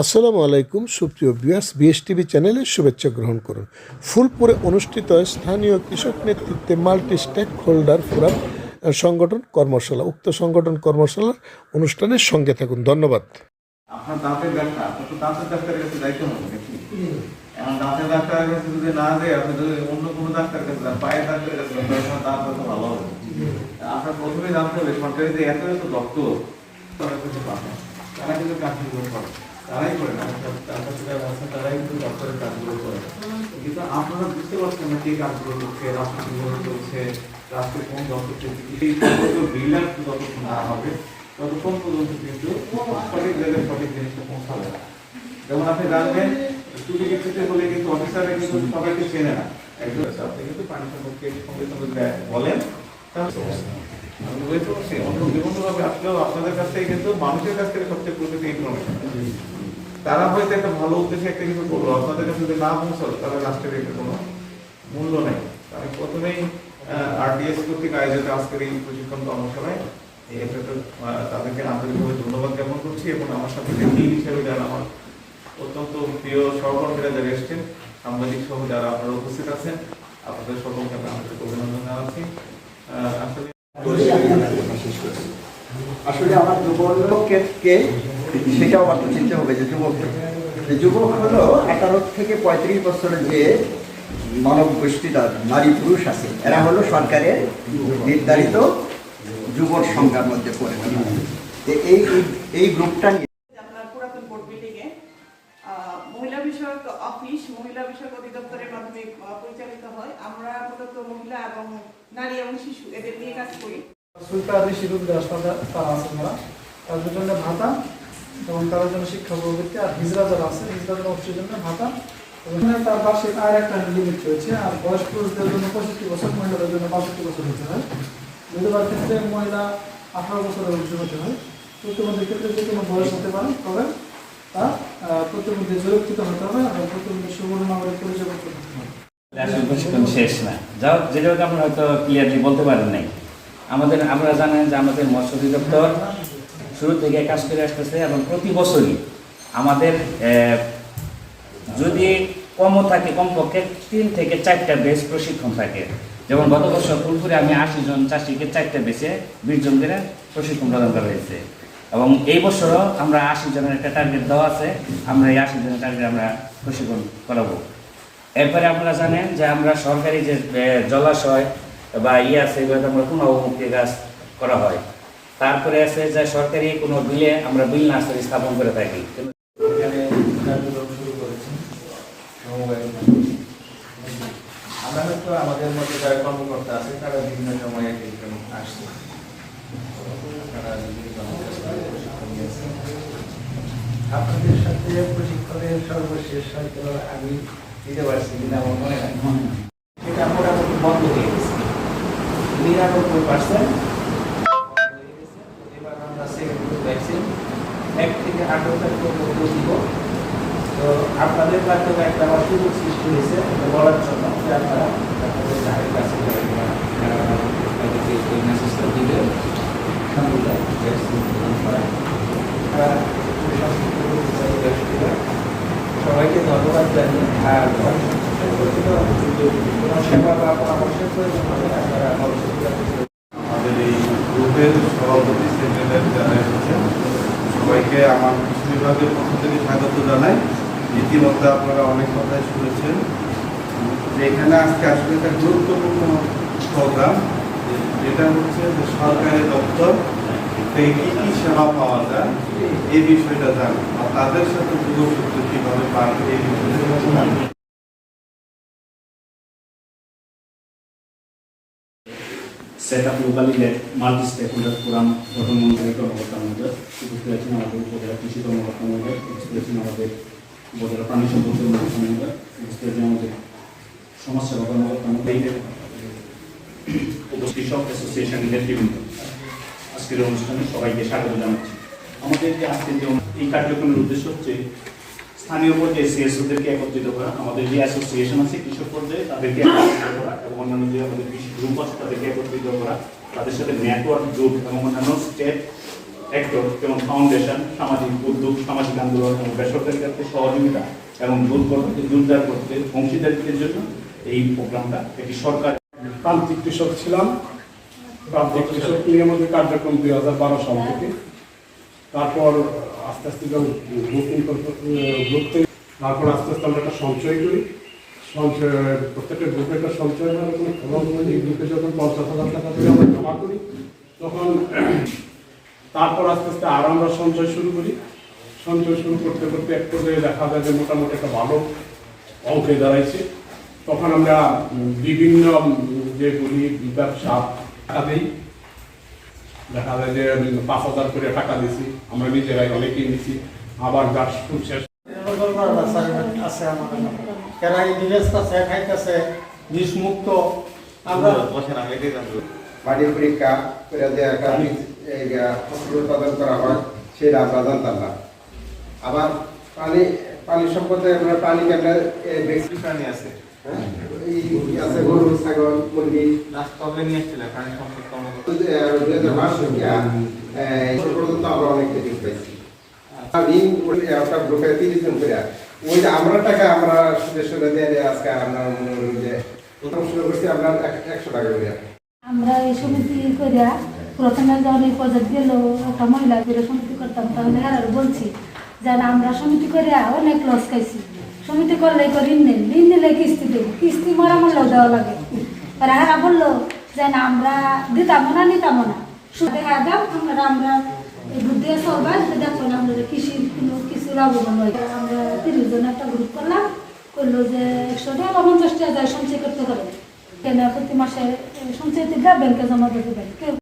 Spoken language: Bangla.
আসসালামু আলাইকুম, সুপ্রিয় বিয়াস বিএসটিভি চ্যানেলে শুভেচ্ছা গ্রহণ করুন। ফুলপুরে অনুষ্ঠিত স্থানীয় কৃষক নেতৃত্বে মাল্টি স্টেক হোল্ডার ফোরাম সংগঠন কর্মশালা। উক্ত সংগঠন কর্মশালার অনুষ্ঠানের সঙ্গে থাকুন। ধন্যবাদ। তারাই করে না ডাক্তার আছে, তারাই কিন্তু ডক্টরের কাজগুলো করে। কিন্তু আপনারা বুঝতে পারছেন না কে কাজগুলো করছে, রাষ্ট্র কীভাবে চলছে রাষ্ট্রের কোন ডক্টর এই সমস্ত বিলাস যতক্ষণ না হবে, ততক্ষণ পর্যন্ত কিন্তু সঠিক জায়গায় সঠিক জিনিসটা পৌঁছাবে না। যেমন আপনি জানবেন চুরি ক্ষেত্রে হলে কিন্তু অফিসাররা কিন্তু সবাইকে চেনে না। একজন আপনি কিন্তু পানি সম্পর্কে সঙ্গে সঙ্গে বলেন, তাহলে। আমি বুঝতে পারছি অন্য আসলেও আপনাদের কাছ থেকে কিন্তু মানুষের কাছ থেকে সবচেয়ে প্রকৃত ইনফরমেশন তারা হয়তো একটা ভালো উদ্দেশ্যে একটা কিছু করল আপনাদের কাছে যদি না পৌঁছালো তাহলে রাষ্ট্রের এটা কোনো মূল্য নেই। আমি প্রথমেই আরডিএস কর্তৃক আয়োজিত আজকের এই প্রশিক্ষণ কর্মশালায় তাদেরকে আন্তরিকভাবে ধন্যবাদ জ্ঞাপন করছি এবং আমার সাথে টেকনিক হিসেবে যারা আমার অত্যন্ত প্রিয় সহকর্মীরা যারা এসছেন সাংবাদিক সহ যারা আপনারা উপস্থিত আছেন আপনাদের সকলকে আমি আন্তরিক অভিনন্দন জানাচ্ছি। আসলে আসলে আমার যুবককে কে? সেটাও অর্থ চিনতে হবে যে যুবক যুবক হলো আঠারো থেকে পঁয়ত্রিশ বছরের যে মানব গোষ্ঠীটা নারী পুরুষ আছে, এরা হলো সরকারের নির্ধারিত যুবক সংখ্যার মধ্যে পড়ে। তো এই এই গ্রুপটা নিয়ে অফিস মহিলা বিষয়ক অধিদপ্তরের মাধ্যমে পরিচালিত হয়। আমরা মূলত মহিলা এবং নারী এবং শিশু এদের নিয়ে কাজ করি। শিরুদ্দ হাসপাতাল তারা আছে যারা। তাদের জন্য ভাতা এবং তাদের জন্য শিক্ষা প্রবৃত্তি। আর হিজরা যারা আছে হিজরা অফিসের জন্য ভাতা। এবং তার একটা লিমিট রয়েছে। আর পুরুষদের জন্য পঁয়ষট্টি বছর, মহিলাদের জন্য বাষট্টি বছর হতে হয়। বিধবার ক্ষেত্রে মহিলা আঠারো বছরের অভিযোগ হতে হয়। প্রতিবন্ধীর ক্ষেত্রে যে কোনো বয়স হতে পারে, তবে তা প্রতিবন্ধী সুরক্ষিত হতে হবে এবং প্রতিবন্ধী সুবর্ণ নাগরিক পরিচয় করতে হবে। শেষ না। যাও যেটা আমরা হয়তো ক্লিয়ারলি বলতে পারেন নাই। আমাদের, আমরা জানেন যে আমাদের মৎস্য অধিদপ্তর শুরু থেকে কাজ করে আসতেছে এবং প্রতি বছরই আমাদের যদি কমও থাকে কমপক্ষে তিন থেকে চারটা বেশ প্রশিক্ষণ থাকে। যেমন গত বছর ফুলপুরে আমি আশি জন চাষিকে চারটা বেসে বিশ জন করে প্রশিক্ষণ প্রদান করা হয়েছে। এবং এই বছরও আমরা আশি জনের একটা টার্গেট দেওয়া আছে, আমরা এই আশি জনের টার্গেট আমরা প্রশিক্ষণ করাবো। এরপরে আপনারা জানেন যে আমরা সরকারি যে জলাশয় বা ইয়ে আছে এগুলোতে আমরা অবমুক্তি গাছ করা হয়। তারপরে আছে যে সরকারি কোনো বিলে আমরা বিল নার্সারি স্থাপন করে থাকি। আমাদের মধ্যে যারা কর্মকর্তা আছে, তারা বিভিন্ন সময়ে আসছে। তারা আপনাদের সাথে প্রশিক্ষণের সর্বশেষ হয়তো আমি দিতে পারছি কিনা আমার মনে হয় সেটা বন্ধ হয়ে গেছে। নিরানব্বই পার্সেন্ট এবার আমরা এক থেকে আঠারো তারিখ পর্যন্ত দিব। তো আপনাদের মাধ্যমে একটা আমার সৃষ্টি হয়েছে বলার জন্য যে আপনারা আপনাদের যাদের কাছে সবাইকে ধন্যবাদ জানিয়ে আর সেবা বা পরামর্শের প্রয়োজন হলে আপনারা অবশ্যই আমাদের এই গ্রুপের সভাপতি সেক্রেটারি যারা এসেছেন সবাইকে আমার কৃষি বিভাগের পক্ষ থেকে স্বাগত জানাই ইতিমধ্যে আপনারা অনেক কথাই শুনেছেন। যে এখানে আজকে আসলে একটা গুরুত্বপূর্ণ প্রোগ্রাম যেটা হচ্ছে যে সরকারি দপ্তর থেকে কী কী সেবা পাওয়া যায়, এই বিষয়টা জানা আর তাদের সাথে যোগাযোগ কীভাবে পারবে এই বিষয়টা গঠন কর্মকর্তা উপস্থিত আছেন আমাদের উপজেলা কৃষি কর্মকর্তা উপস্থিত আছেন আমাদের উপজেলা প্রাণী সম্পদ কর্মকর্তা আছেন আমাদের সমাজসেবা কর্মকর্তা কৃষক অ্যাসোসিয়েশনের নেতৃবৃন্দ আজকের অনুষ্ঠানে সবাইকে স্বাগত জানাচ্ছি। আমাদের যে আজকের যে এই কার্যক্রমের উদ্দেশ্য হচ্ছে স্থানীয় পর্যায়ে সিএসওদেরকে একত্রিত করা। আমাদের যে অ্যাসোসিয়েশন আছে কৃষক পর্যায়ে, তাদেরকে একত্রিত করা এবং অন্যান্য যে আমাদের কৃষি গ্রুপ আছে, তাদেরকে একত্রিত করা। তাদের সাথে নেটওয়ার্ক গ্রুপ এবং অন্যান্য স্টেট একদম যেমন ফাউন্ডেশন সামাজিক উদ্যোগ, সামাজিক আন্দোলন এবং বেসরকারি ক্ষেত্রে সহযোগিতা এবং দূর করতে জোরদার করতে অংশীদারিত্বের জন্য এই প্রোগ্রামটা একটি সরকার প্রান্তিক কৃষক ছিলাম। প্রান্তিক কৃষক নিয়ে আমাদের কার্যক্রম দুই হাজার বারো সাল থেকে। তারপর আস্তে আস্তে যখন গ্রুপ তারপর আস্তে আস্তে আমরা একটা সঞ্চয় করি। সঞ্চয়, প্রত্যেকটা গ্রুপে একটা সঞ্চয় হয় কোনো এই গ্রুপে যখন পঞ্চাশ হাজার টাকা করে আমরা জমা করি, তখন তারপর আস্তে আস্তে আর আমরা সঞ্চয় শুরু করি। সঞ্চয় শুরু করতে করতে এক পর্যায়ে দেখা যায় যে মোটামুটি একটা ভালো অঙ্কে দাঁড়াইছে। তখন আমরা বিভিন্ন উম, যেগুলি ব্যবসা টাকা দিই। দেখা যায় যে পাঁচ হাজার করে টাকা দিছি। আমরা নিজেরাই অনেকেই নিছি। আবার গাছ ফুল শেষ। আছে আমাদের। খাইতেছে বিষ আমরা এটাই পরীক্ষা করে যে আহ, ফসল উৎপাদন করা হয় সেটা আমরা জানতাম না। আবার পানি পানি সম্পদে আমরা পানি কেমন কি প্রাণী আছে। আছে গরু ছাগল মুরগি। নিয়ে প্রাণী সম্পদ পর্যন্ত আমরা অনেক পাইছি ঋণ ওই গ্রুপে তিরিশ জন করে ওই যে আমরা টাকা আমরা সুদে সুদে দিয়ে দিয়ে আজকে আমরা মনে করি যে প্রথম শুরু করছি আমরা একশো টাকা করে। আমরা এই সমিতি করিয়া প্রথমে যখন এই প্রজেক্ট গেল, একটা মহিলা করে সমিতি করতাম, তাহলে আর বলছি যে আমরা সমিতি করিয়া অনেক লস খাইছি। সমিতি করলে ঋণ নেই, ঋণ নিলে কিস্তি দেবো, কিস্তি মরা মরলেও দেওয়া লাগে। আর হারা বলল যে না, আমরা দিতাম না, নিতাম না। দেখা দাম আমরা আমরা বুদ্ধি চলবা যদি দেখো আমরা কৃষি কোনো কিছু লাভবান হয় আমরা তিরিশ জন একটা গ্রুপ করলাম, করল যে একশো টাকা পঞ্চাশ টাকা সঞ্চয় করতে পারে। কেন প্রতি মাসে সঞ্চয় থেকে ব্যাংকে জমা দিতে পারে